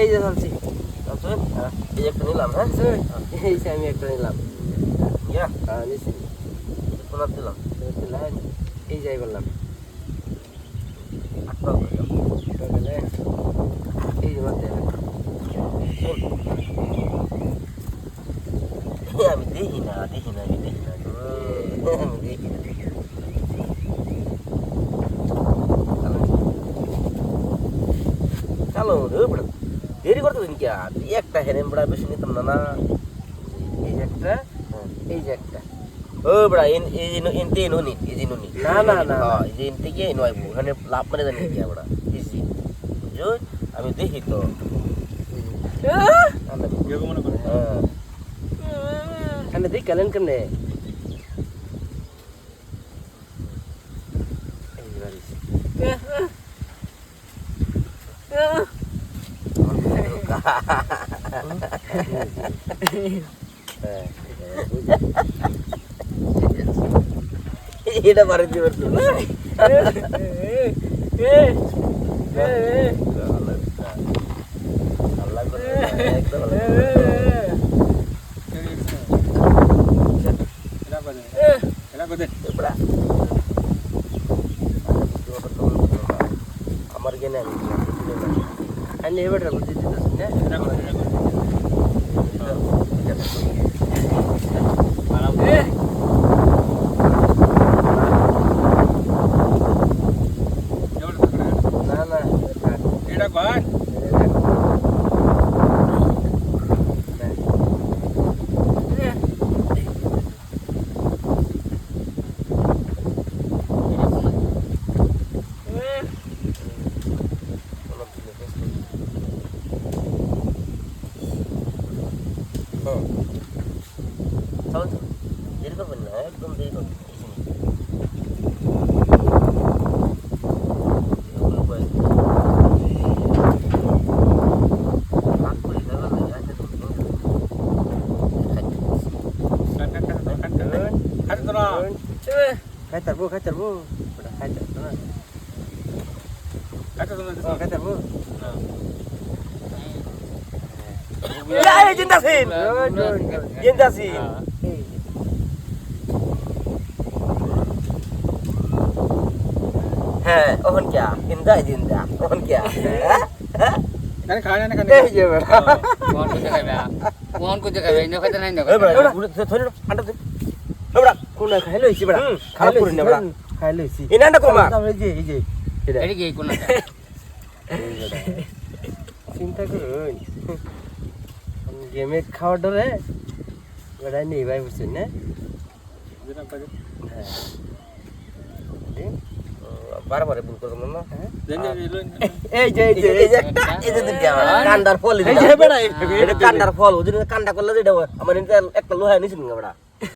এই যে ধরছি আচ্ছা এই একটা নিলাম হ্যাঁ এই যে আমি একটা নিলাম ইয়া হ্যাঁ নিছি সোনার দিলাম দিলাম এই যাই বললাম আটটা করে দাও। টোটালে এই যে মাত্র শোন। আমি দেখি না দেখি না আমি দেখি না আমি দেখি না চালো রে বড় দেরি করতে দিন কি? এই একটা হেরেম বড়া বেশি নিতাম না না। এই যে একটা এই যে একটা। ও বড়া এন এই যে এন তে নো নি এই যে নো নি না, না, না। এই যে এন থেকে নয় ওখানে লাভ মানে জানি কি বড়া ইজি বুঝছ? আমি দেখি তো। এখানে দেখ কেলেন কেমনে? এই বাড়ি। এটা বারে দিবার বড়া আমার জ্ঞানে আমি And never the budget. 저는 읽어봤나? 읽으면 이거 Kata bu, kata bu, udah kata, kata bu, kata. তারবো জিন্দাসিন জিন্দাসিন এই হ্যাঁ ওহন কিয়া জিন্দা জিন্দা ওহন কিয়া এই যে বেটা মোহন কোথায় খাইবে মোহন কোথায় খাইবে ইন্দো খাইতে নাই ইন্দো এই বড়া গুড়ে ধরে আন্ডা দে এই বড়া কোন খাই লইছি হুম, খারাপ করি না বেটা। খাই লইছি এই নান্ডা কমা এই যে এই যে এটা এই এই চিন্তা করুন গেমে খাওয়ার ডরে বেটা নিয়ে ভাই বুঝছেন না? হ্যাঁ। বারবার ভুল করলাম না এই যে এই এই যে যে এই যে একটা এই যে দুইটা ফল এটা কান্ডার ফল ওদের কান্ডা করলে যেটা আমার একটা লোহা নিছিল না বড়া।